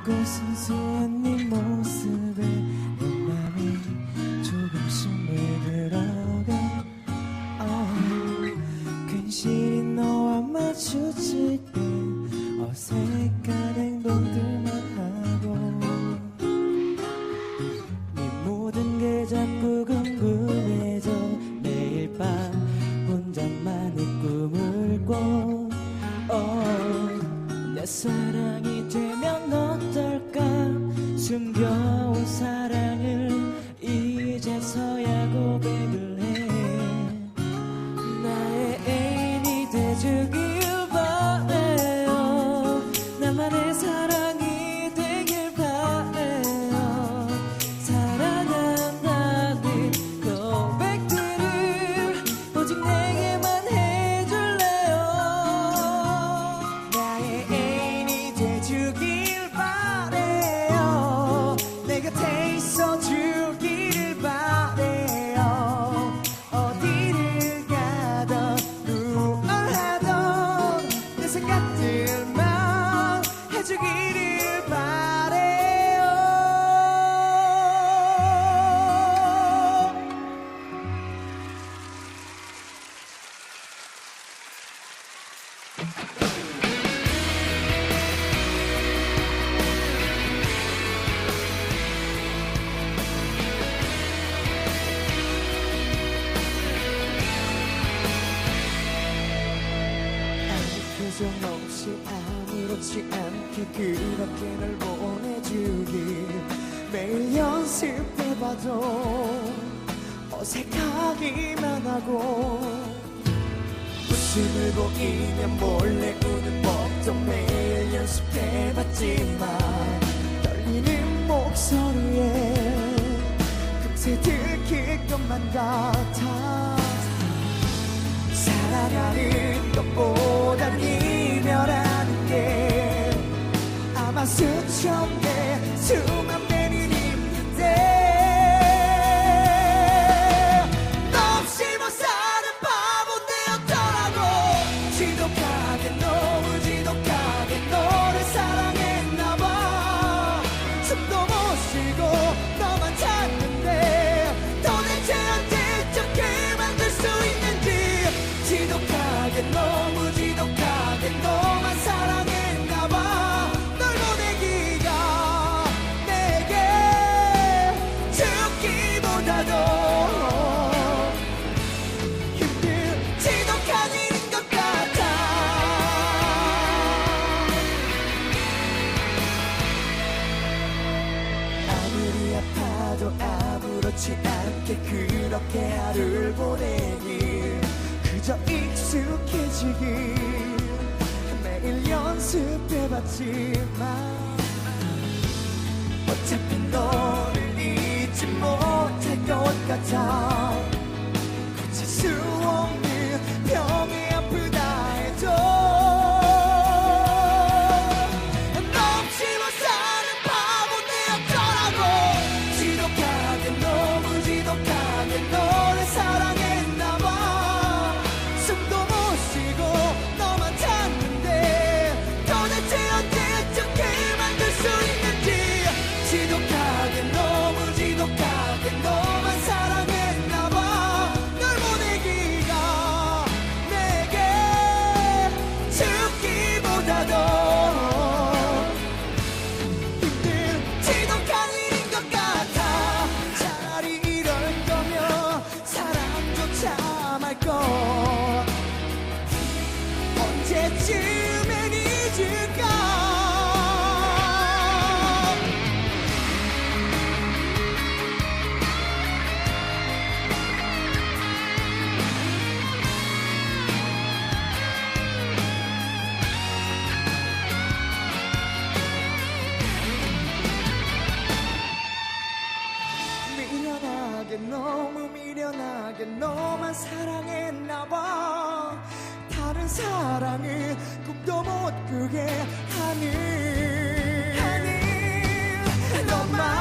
밝고 순수한 네 모습에 내 맘이 조금씩 물들어가. oh, 괜시리 너와 마주칠 때 어색한 행동들만 하고. 네 모든 게 자꾸 궁금해져 매일 밤 혼자만의 꿈을 꿔. 내 사랑이 되면 어떨까 숨겨온 사 표정 없이 아무렇지 않게 그렇게 널 보내주길 매일 연습해봐도 어색하기만 하고 웃음을 보이면 몰래 우는 법도 매일 연습해봤지만 떨리는 목소리에 금세 들킬 것만 같아. 사랑하는 것보단 이별하는 게 아마 수천 아파도 아무렇지 않게 그렇게 하루를 보내길 그저 익숙해지길 매일 연습해봤지만 어차피 너를 잊지 못할 것 같아 너만 사랑했나 봐. 다른 사랑은 꿈도 못 꾸게 하니. 하니. 너만